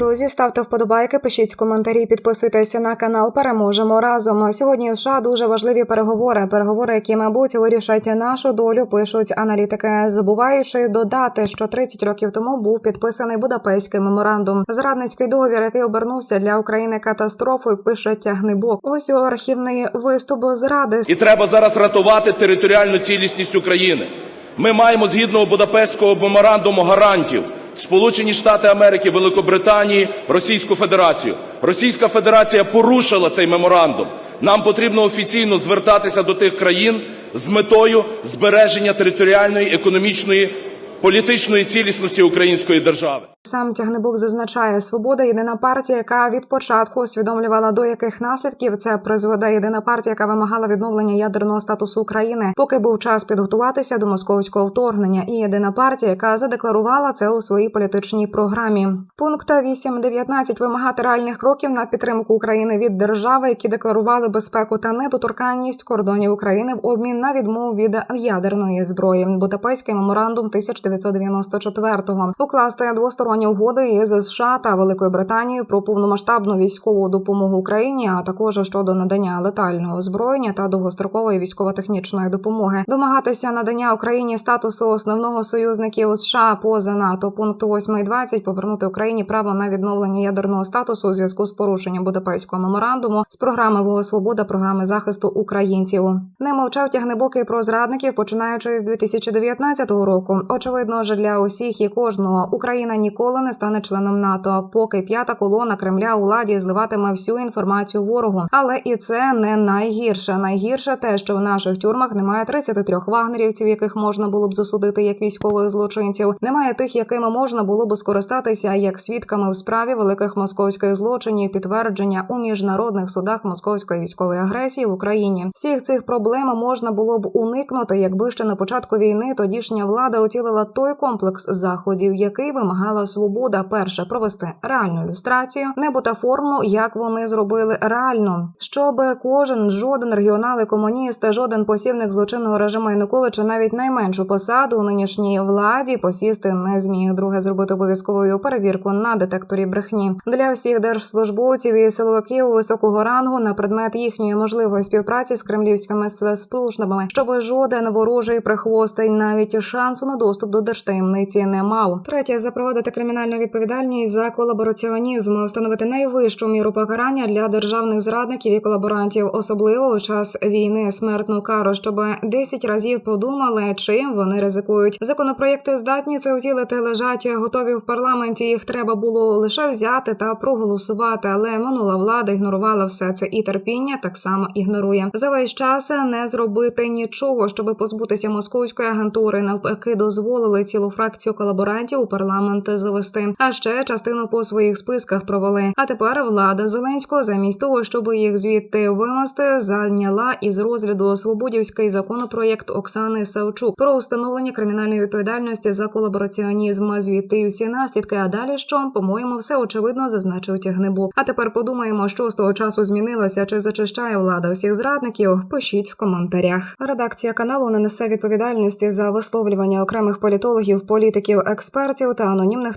Друзі, ставте вподобайки, пишіть коментарі, підписуйтеся на канал. Переможемо разом. Сьогодні в США дуже важливі переговори. Переговори, які, мабуть, вирішать нашу долю. Пишуть аналітики, забуваючи додати, що 30 років тому був підписаний Будапештський меморандум. Зрадницький договір, який обернувся для України катастрофою. Пише тягнибок. Ось його архівний виступ зради. І треба зараз рятувати територіальну цілісність України. Ми маємо згідно Будапештського меморандуму гарантів Сполучені Штати Америки, Великобританії, Російську Федерацію. Російська Федерація порушила цей меморандум. Нам потрібно офіційно звертатися до тих країн з метою збереження територіальної, економічної, політичної цілісності української держави. Сам тягнебок зазначає, свобода єдина партія, яка від початку усвідомлювала до яких наслідків це призведе. Єдина партія, яка вимагала відновлення ядерного статусу України, поки був час підготуватися до московського вторгнення. І єдина партія, яка задекларувала це у своїй політичній програмі. Пункт 8.19 вимагати реальних кроків на підтримку України від держави, які декларували безпеку та недоторканність кордонів України в обмін на відмову від ядерної зброї. Будапештський меморандум 1994-го. укласти двосторонні угоди із США та Великою Британією про повномасштабну військову допомогу Україні, а також щодо надання летального озброєння та довгострокової військово-технічної допомоги, домагатися надання Україні статусу основного союзників США поза НАТО. Пункту 8.20 повернути Україні право на відновлення ядерного статусу у зв'язку з порушенням Будапештського меморандуму з програми Вого Свобода, програми захисту українців. Не мовчав тягнебокий про зрадників, починаючи з 2019 року. Очевидно, ж для усіх і кожного Україна ніколи не стане членом НАТО, поки п'ята колона Кремля у владі зливатиме всю інформацію ворогу. Але і це не найгірше. Найгірше те, що в наших тюрмах немає 33 вагнерівців, яких можна було б засудити як військових злочинців. Немає тих, якими можна було б скористатися як свідками в справі великих московських злочинів, підтвердження у міжнародних судах московської військової агресії в Україні. Всіх цих проблем можна було б уникнути, якби ще на початку війни тодішня влада оцілила той комплекс заходів, який вимагала свобода перше провести реальну люстрацію, небо та форму, як вони зробили реально, щоб кожен жоден регіонал і комуніст, жоден посівник злочинного режиму Януковича, навіть найменшу посаду у нинішній владі посісти не зміг. Друге зробити обов'язковою перевірку на детекторі брехні для всіх держслужбовців і силовиків високого рангу на предмет їхньої можливої співпраці з кремлівськими спецслужбами, щоб жоден ворожий прихвостий навіть шансу на доступ до держтаємниці не мав. Третє запровадити кримінальну відповідальність за колабораціонізм, встановити найвищу міру покарання для державних зрадників і колаборантів, особливо у час війни смертну кару, щоб 10 разів подумали, чим вони ризикують. Законопроєкти здатні це втілити, лежать готові в парламенті. Їх треба було лише взяти та проголосувати. Але минула влада ігнорувала все це, і терпіння так само ігнорує. За весь час не зробити нічого, щоб позбутися московської агентури. Навпаки, дозволили цілу фракцію колаборантів у парламент завести. А ще частину по своїх списках провели. А тепер влада Зеленського, замість того, щоб їх звідти вимести, зайняла із розгляду свободівський законопроєкт Оксани Савчук про установлення кримінальної відповідальності за колабораціонізм. Звідти всі наслідки. А далі що по-моєму, все очевидно зазначив тягнебок. А тепер подумаємо, що з того часу змінилося, чи зачищає влада всіх зрадників. Пишіть в коментарях. Редакція каналу не несе відповідальності за висловлювання окремих політологів, політиків, експертів та анонімних